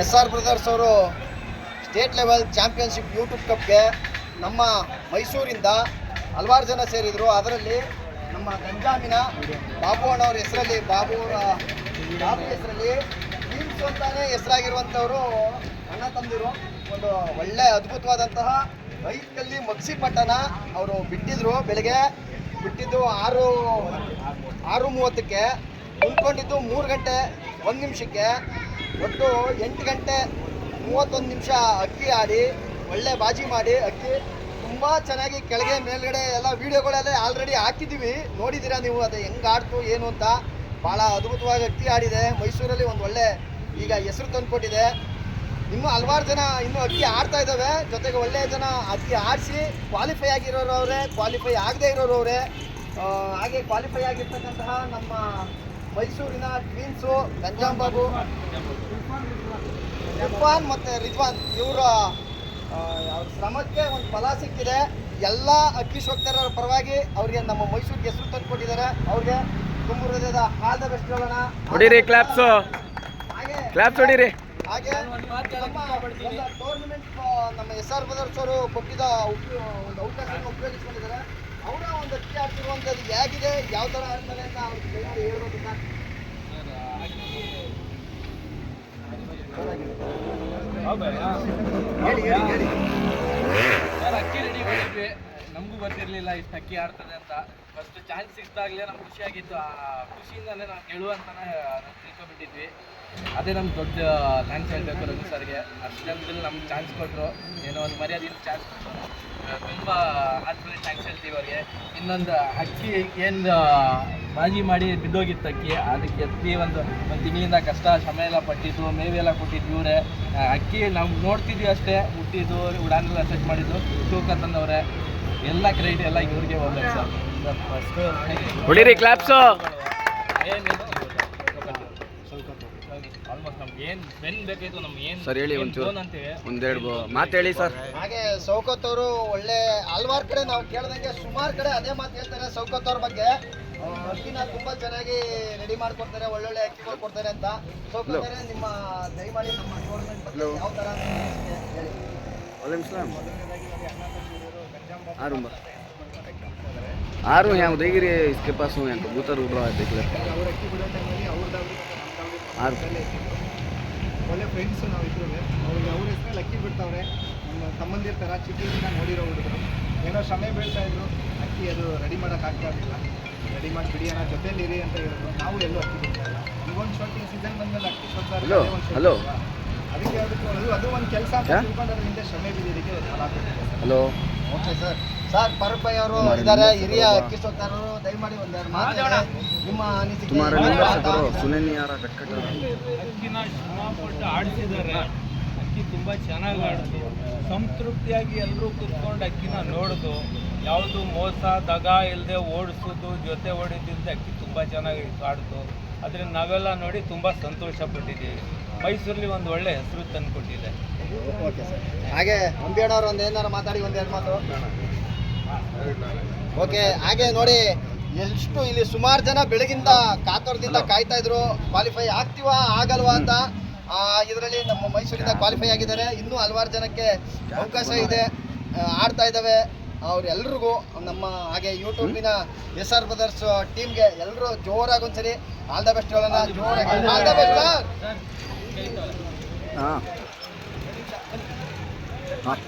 S R brothers ಅವರು state level championship YouTube ಕಪ್ಗೆ ನಮ್ಮ ಮೈಸೂರಿಂದ ಹಲವಾರು ಜನ ಸೇರಿದರು. ಅದರಲ್ಲಿ ನಮ್ಮ ಗಂಜಾಮಿನ ಬಾಬು ಅಣ್ಣವ್ರ ಹೆಸರಲ್ಲಿ, ಬಾಬು ಬಾಬು ಹೆಸರಲ್ಲಿ ಟೀಮ್ಸ್ ಅಂತಾನೆ ಹೆಸರಾಗಿರುವಂಥವರು ಅಣ್ಣ ತಂದಿರು. ಒಂದು ಒಳ್ಳೆ ಅದ್ಭುತವಾದಂತಹ ಬೈಕಲ್ಲಿ ಮಗ್ಸಿ ಪಟ್ಟಣ ಅವರು ಬಿಟ್ಟಿದ್ರು ಬೆಳಗ್ಗೆ. ಬಿಟ್ಟಿದ್ದು ಆರು ಆರು ಮೂವತ್ತಕ್ಕೆ, ಉಳ್ಕೊಂಡಿದ್ದು ಮೂರು ಗಂಟೆ ಒಂದು ನಿಮಿಷಕ್ಕೆ. ಒಟ್ಟು ಎಂಟು ಗಂಟೆ ಮೂವತ್ತೊಂದು ನಿಮಿಷ ಅಕ್ಕಿ ಆಡಿ, ಒಳ್ಳೆ ಬಾಜಿ ಮಾಡಿ ಅಕ್ಕಿ. ತುಂಬ ಚೆನ್ನಾಗಿ ಕೆಳಗೆ ಮೇಲ್ಗಡೆ ಎಲ್ಲ ವೀಡಿಯೋಗಳೆಲ್ಲ ಆಲ್ರೆಡಿ ಹಾಕಿದ್ದೀವಿ. ನೋಡಿದ್ದೀರಾ ನೀವು ಅದು ಹೆಂಗೆ ಆಡ್ತು, ಏನು ಅಂತ? ಭಾಳ ಅದ್ಭುತವಾಗಿ ಅಕ್ಕಿ ಆಡಿದೆ. ಮೈಸೂರಲ್ಲಿ ಒಂದು ಒಳ್ಳೆ ಈಗ ಹೆಸರು ತಂದುಕೊಟ್ಟಿದೆ. ಇನ್ನೂ ಹಲವಾರು ಜನ ಇನ್ನೂ ಅಕ್ಕಿ ಆಡ್ತಾ ಇದ್ದಾವೆ. ಜೊತೆಗೆ ಒಳ್ಳೆಯ ಜನ ಅಕ್ಕಿ ಆಡಿಸಿ ಕ್ವಾಲಿಫೈ ಆಗಿರೋರು ಅವರೇ ಕ್ವಾಲಿಫೈ ಆಗದೆ ಇರೋರು ಅವರೇ ಹಾಗೆ ಕ್ವಾಲಿಫೈ ಆಗಿರ್ತಕ್ಕಂತಹ ನಮ್ಮ ಮೈಸೂರಿನ ಕ್ವೀನ್ಸು ಗಂಜಾಂ ಬಾಬು ಇರ್ಫಾನ್ ಮತ್ತು ರಿಜ್ವಾನ್ ಇವರ ಅವ್ರ ಶ್ರಮಕ್ಕೆ ಒಂದು ಫಲ ಸಿಕ್ಕಿದೆ. ಎಲ್ಲ ಅಕ್ಕಿ ಪರವಾಗಿ ಅವರಿಗೆ ನಮ್ಮ ಮೈಸೂರಿಗೆ ಹೆಸರು ತಂದು ಕೊಟ್ಟಿದ್ದಾರೆ ಅವ್ರಿಗೆ ತುಂಬ ಹೃದಯದ ಆಲ್ ದ ಬೆಸ್ಟ್ ಹೇಳೋಣ ಹೊಡಿರಿ ಕ್ಲಾಪ್ಸ್ ಹಾಗೆ ಕ್ಲಾಪ್ಸ್ ಹೊಡಿರಿ. ಹಾಗೆ ಟೂರ್ನಮೆಂಟ್ ನಮ್ಮ ಎಸ್ ಆರ್ ಬ್ರದರ್ಸ್ ಅವರು ಕೊಟ್ಟಿದ್ದ ಒಂದು ಅವಕಾಶವನ್ನು ಉಪಯೋಗಿಸ್ಕೊಂಡಿದ್ದಾರೆ. ಅವರ ಒಂದು ಅಕ್ಕಿ ಆಡ್ತಿರುವಂಥದ್ದು ಹೇಗಿದೆ? ಯಾವ ಥರ ಆಡ್ತಾರೆ ಅಂತ ಅವ್ರ ದಯಮಾಡಿ ಹೇಳ್ಬೋದು ಸರ್ ಹೇಳಿ ಹೇಳಿ ಹೇಳಿ. ಸರ್ ಅಕ್ಕಿ ರೆಡಿ ಮಾಡಿದ್ವಿ. ನಮಗೂ ಗೊತ್ತಿರಲಿಲ್ಲ ಇಷ್ಟು ಅಕ್ಕಿ ಆಡ್ತದೆ ಅಂತ. ಫಸ್ಟ್ ಚಾನ್ಸ್ ಸಿಕ್ಕಿದಾಗಲೇ ನಮ್ಗೆ ಖುಷಿಯಾಗಿತ್ತು ಆ ಖುಷಿಯಿಂದಲೇ ನಾವು ಗೆಲ್ಲುವಂತನೇ ನಾವು ತಿಳ್ಕೊಬಿಟ್ಟಿದ್ವಿ ಅದೇ ನಮ್ಮ ದೊಡ್ಡ ಥ್ಯಾಂಕ್ಸ್ ಹೇಳಬೇಕು ರಘು ಸರ್ಗೆ. ಅಷ್ಟು ಜನದಲ್ಲಿ ನಮ್ಗೆ ಚಾನ್ಸ್ ಕೊಟ್ಟರು ಏನೋ ಒಂದು ಮರ್ಯಾದೆಯಿಂದ ಚಾನ್ಸ್ ಕೊಟ್ಟರು ತುಂಬ ಆದ್ಮೇಲೆ ಥ್ಯಾಂಕ್ಸ್ ಹೇಳ್ತೀವಿ ಅವ್ರಿಗೆ. ಇನ್ನೊಂದು ಅಕ್ಕಿ ಏನು ಬಾಜಿ ಮಾಡಿ ಬಿದ್ದೋಗಿತ್ತು ಅಕ್ಕಿ ಅದಕ್ಕೆ ಎತ್ತಿ ಒಂದು ಒಂದು ತಿಂಗಳಿಂದ ಕಷ್ಟ, ಶ್ರಮ ಎಲ್ಲ ಪಟ್ಟಿದ್ದು ಮೇವೆಲ್ಲ ಕೊಟ್ಟಿದ್ದು ಇವರೇ. ಅಕ್ಕಿ ನಾವು ನೋಡ್ತಿದ್ವಿ ಅಷ್ಟೇ. ಹುಟ್ಟಿದ್ದು ಉಡಾನೆಲ್ಲ ಸೆಟ್ ಮಾಡಿದ್ದು. ತೂಕ ತಂದವ್ರೆ. ಎಲ್ಲ ಕ್ರೆಡಿಟ್ ಎಲ್ಲ ಇವ್ರಿಗೆ ಹೋಗ್ಬೇಕು ಸರ್. ಹೊಡಿರಿ ಕ್ಲಾಪ್ಸು ಸರ್ ಹೇಳಿ ಒಂಚೂರು. ಒಂದೆರಡು ಮಾತು ಹೇಳಿ ಸರ್. ಹಾಗೆ ಸೌಕತ್ ಅವರು ಒಳ್ಳೆ ಹಲ್ವಾರು ಕಡೆ ನಾವು ಕೇಳ್ದಂಗೆ ಸುಮಾರು ಕಡೆ ಅದೇ ಮಾತು ಹೇಳ್ತಾರೆ ಸೌಕತ್ ಅವ್ರ ಬಗ್ಗೆ. ಅಕ್ಕಿನ ತುಂಬಾ ಚೆನ್ನಾಗಿ ರೆಡಿ ಮಾಡ್ಕೊಡ್ತಾರೆ ಒಳ್ಳೊಳ್ಳೆ ಅಕ್ಕಿ ಕೊಡ್ತಾರೆ ಅಂತ. ಸೌಕತ್ ಅವರೇ ನಿಮ್ಮ ದಯಮಾಡಿ ನಮ್ಮ ಟೂರ್ನಮೆಂಟ್ ಬಗ್ಗೆ ಯಾವ ಥರ ಅಂತ ಹೇಳಿ वालेकुम सलाम आरू आरू यहाँ उदयगिरी इसके पास हूँ यहाँ कबूतर उड़ रहा है देख लेते हैं ಅವ್ರ ಅಕ್ಕಿ ಬಿಡೋ ಟೈಮಲ್ಲಿ ಅವ್ರದ್ದು आरू ಒಳ್ಳೆ ಫ್ರೆಂಡ್ಸು ನಾವು ಇದ್ರು ಅವ್ರಿಗೆ ಅವ್ರ ಹೆಸರಲ್ಲಿ ಅಕ್ಕಿ ಬಿಡ್ತಾವ್ರೆ ನಮ್ಮ ತಮ್ಮಂದಿರ ಥರ ಚಿಕ್ಕದಿಂದ ನೋಡಿರೋ ಹುಡುಗರು ಏನೋ ಶ್ರಮೆ ಬೀಳ್ತಾ ಇದ್ರು ಅಕ್ಕಿ ಅದು ರೆಡಿ ಮಾಡೋಕೆ ಆಗ್ತಾ ಇರಲಿಲ್ಲ ರೆಡಿ ಮಾಡಿ ಬಿಡಿ ಅನ್ನೋ ಜೊತೆಲಿ ಇರಿ ಅಂತ ಹೇಳಿದ್ರು ನಾವು ಎಲ್ಲೂ ಅಕ್ಕಿ ಬಿಡ್ತಾ ಇಲ್ಲ ಇವೊಂದು ಶೋಟಿಂಗ್ ಸೀಸನ್ ಬಂದ್ಮೇಲೆ ಅಕ್ಕಿ ಶೋಟ Hello, hello. ಅದಕ್ಕೆ ಅದಕ್ಕೆ ಅದು ಅದು ಒಂದು ಕೆಲಸ ಅಂತ ಯಾ? ತಿಳ್ಕೊಂಡು ಅದ್ರ ಹಿಂದೆ ಶ್ರಮೆ ಬಿದ್ದಿದ್ದಕ್ಕೆ ಫಲ ಕೊಟ್ಟಿದೆ sir hello Okay sir. Sir Farooq ಇದ್ದಾರೆ. ಹಿರಿಯ ಕಿಶೋತ್ತಾರರು ದಯಮಾಡಿ ಒಂದೆರಡು ಮಾತಾಡೋಣ ನಿಮ್ಮ ಅನಿಸಿಕೆ ಆಡಿಸಿದ್ದಾರೆ. ಅಕ್ಕಿ ತುಂಬ ಚೆನ್ನಾಗಿ ಆಡಿದ್ರು. ಸಂತೃಪ್ತಿಯಾಗಿ ಎಲ್ಲರೂ ಕುತ್ಕೊಂಡು ಅಕ್ಕಿನ ನೋಡೋದು ಯಾವುದು ಮೋಸ ದಗ ಇಲ್ಲದೆ ಓಡಿಸೋದು ಜೊತೆ ಹೊಡಿದಿಲ್ಲದೆ ಅಕ್ಕಿ ತುಂಬ ಚೆನ್ನಾಗಿ ಆಡಿತು ಅದರಿಂದ ನಾವೆಲ್ಲ ನೋಡಿ ತುಂಬ ಸಂತೋಷಪಟ್ಟಿದ್ದೀವಿ ಮೈಸೂರಲ್ಲಿ ಒಂದು ಒಳ್ಳೆ ಹೆಸರು ತಂದುಕೊಟ್ಟಿದೆ ಓಕೆ ಸರ್ ಹಾಗೆ ಅಂಬಿಯಣ್ಣವ್ರು ಒಂದು ಏನಾರು ಮಾತಾಡಿ ಒಂದೆರಡು ಮಾತು. ಓಕೆ ಹಾಗೆ ನೋಡಿ ಎಷ್ಟು ಇಲ್ಲಿ ಸುಮಾರು ಜನ ಬೆಳಗಿಂದ ಕಾತರದಿಂದ ಕಾಯ್ತಾ ಇದ್ರು. ಕ್ವಾಲಿಫೈ ಆಗ್ತೀವಾ ಆಗಲ್ವಾ ಅಂತ. ಇದರಲ್ಲಿ ನಮ್ಮ ಮೈಸೂರಿಂದ ಕ್ವಾಲಿಫೈ ಆಗಿದ್ದಾರೆ. ಇನ್ನೂ ಹಲವಾರು ಜನಕ್ಕೆ ಅವಕಾಶ ಇದೆ. ಆಡ್ತಾ ಇದ್ದಾವೆ ಅವ್ರೆಲ್ರಿಗೂ ನಮ್ಮ ಹಾಗೆ ಯೂಟ್ಯೂಬಿನ ಎಸ್ ಆರ್ ಬ್ರದರ್ಸ್ ಟೀಮ್ಗೆ ಎಲ್ಲರೂ ಜೋರಾಗಿ ಒಂದ್ಸರಿ ಆಲ್ ದ ಬೆಸ್ಟ್ ಹೇಳೋಣ ಜೋರಾಗಿ. ಆಲ್ ದ ಬೆಸ್ಟ್ ಸರ್ हाँ